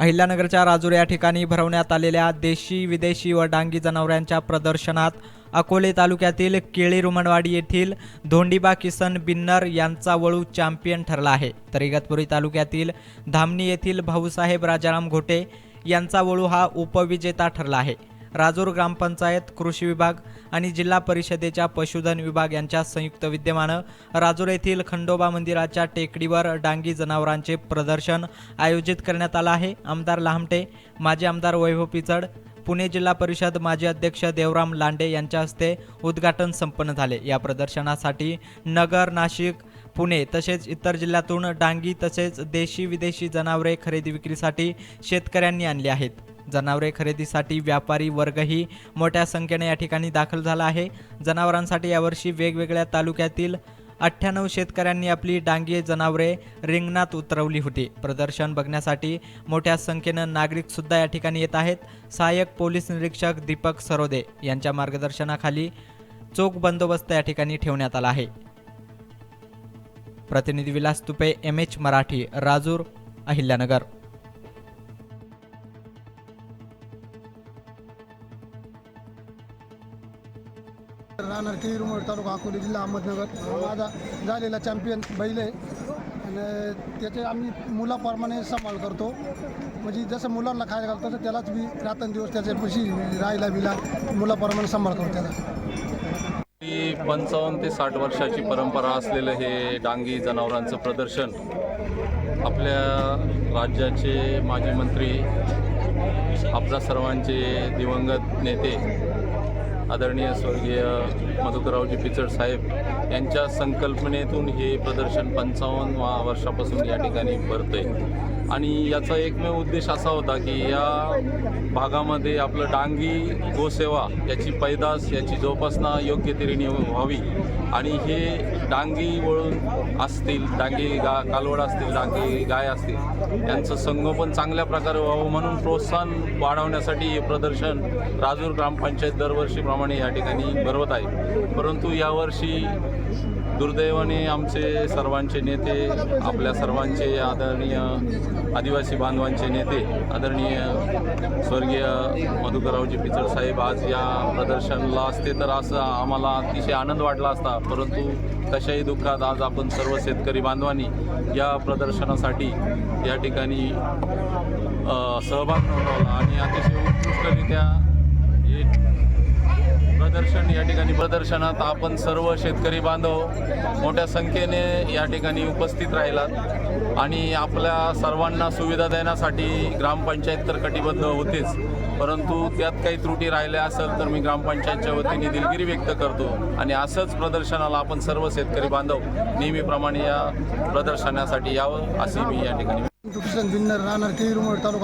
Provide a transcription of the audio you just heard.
अहिल्यानगरच्या राजूर या ठिकाणी भरवण्यात आलेल्या देशी विदेशी व डांगी जनावरांच्या प्रदर्शनात अकोले तालुक्यातील केळी रुमणवाडी येथील धोंडीबा किसन बिन्नर यांचा वळू चॅम्पियन ठरला आहे. तर इगतपुरी तालुक्यातील धामणी येथील भाऊसाहेब राजाराम घोटे यांचा वळू हा उपविजेता ठरला आहे. राजूर ग्रामपंचायत कृषी विभाग आणि जिल्हा परिषदेच्या पशुधन विभाग यांच्या संयुक्त विद्यमानं राजूर येथील खंडोबा मंदिराच्या टेकडीवर डांगी जनावरांचे प्रदर्शन आयोजित करण्यात आलं आहे. आमदार लांबटे माजी आमदार वैभव पिचड पुणे जिल्हा परिषद माजी अध्यक्ष देवराम लांडे यांच्या हस्ते उद्घाटन संपन्न झाले. या प्रदर्शनासाठी नगर नाशिक पुणे तसेच इतर जिल्ह्यातून डांगी तसेच देशी विदेशी जनावरे खरेदी विक्रीसाठी शेतकऱ्यांनी आणली आहेत. जनावरे खरेदीसाठी व्यापारी वर्गही मोठ्या संख्येने या ठिकाणी दाखल झाला आहे. जनावरांसाठी यावर्षी वेगवेगळ्या तालुक्यातील अठ्ठ्याण्णव शेतकऱ्यांनी आपली डांगी जनावरे रिंगणात उतरवली होती. प्रदर्शन बघण्यासाठी मोठ्या संख्येनं नागरिकसुद्धा या ठिकाणी येत आहेत. सहाय्यक पोलीस निरीक्षक दीपक सरोदे यांच्या मार्गदर्शनाखाली चोख बंदोबस्त या ठिकाणी ठेवण्यात आला आहे. प्रतिनिधी विलास तुपे एम एच मराठी राजूर अहिल्यानगर. राहणार केळी तालुका अकोले जिल्हा अहमदनगर. माझा झालेला चॅम्पियन बैल आहे. आणि त्याचे आम्ही मुलाप्रमाणे सांभाळ करतो. म्हणजे जसं मुलांना खायला घालतो तसं त्यालाच मी रात्रंदिवस त्याच्या पशी राहायला बिला मुलाप्रमाणे सांभाळ करतो त्याला. ही पंचावन्न ते साठ वर्षाची परंपरा असलेलं हे डांगी जनावरांचं प्रदर्शन आपल्या राज्याचे माजी मंत्री आपल्या सर्वांचे दिवंगत नेते आदरणीय स्वर्गीय मधुकररावजी पिचड साहेब यांच्या संकल्पनेतून हे प्रदर्शन पंचावन्न वर्षापासून या ठिकाणी भरतंय. आणि याचा एकमेव उद्देश असा होता की या भागामध्ये आपलं डांगी गोसेवा याची पैदास याची जोपासना योग्य तऱ्हेने व्हावी. आणि हे डांगी वळून असतील डांगी गा कालवड असतील डांगी गाय असतील यांचं संगोपन चांगल्या प्रकारे व्हावं म्हणून प्रोत्साहन वाढवण्यासाठी हे प्रदर्शन राजूर ग्रामपंचायत दरवर्षीप्रमाणे या ठिकाणी भरवत आहे. परंतु यावर्षी दुर्दैवाने आमचे सर्वांचे नेते आपल्या सर्वांचे आदरणीय आदिवासी बांधवांचे नेते आदरणीय स्वर्गीय मधुकररावजी पिचड साहेब आज या प्रदर्शनाला असते तर असं आम्हाला अतिशय आनंद वाटला असता. परंतु तशाही दुःखात आज आपण सर्व शेतकरी बांधवांनी या प्रदर्शनासाठी या ठिकाणी सहभाग नोंदवला आणि अतिशय उत्कृष्टरित्या हे प्रदर्शन या ठिकाणी प्रदर्शनात आपण सर्व शेतकरी बांधव मोठ्या संख्येने या ठिकाणी उपस्थित राहिलात. आणि आपल्या सर्वांना सुविधा देण्यासाठी ग्रामपंचायत तर कटिबद्ध होतेच. परंतु त्यात काही त्रुटी राहिल्या असेल तर मी ग्रामपंचायतच्या वतीने दिलगिरी व्यक्त करतो. आणि असंच प्रदर्शनाला आपण सर्व शेतकरी बांधव नेहमीप्रमाणे या प्रदर्शनासाठी यावं असे मी या ठिकाणी राहणार तालुका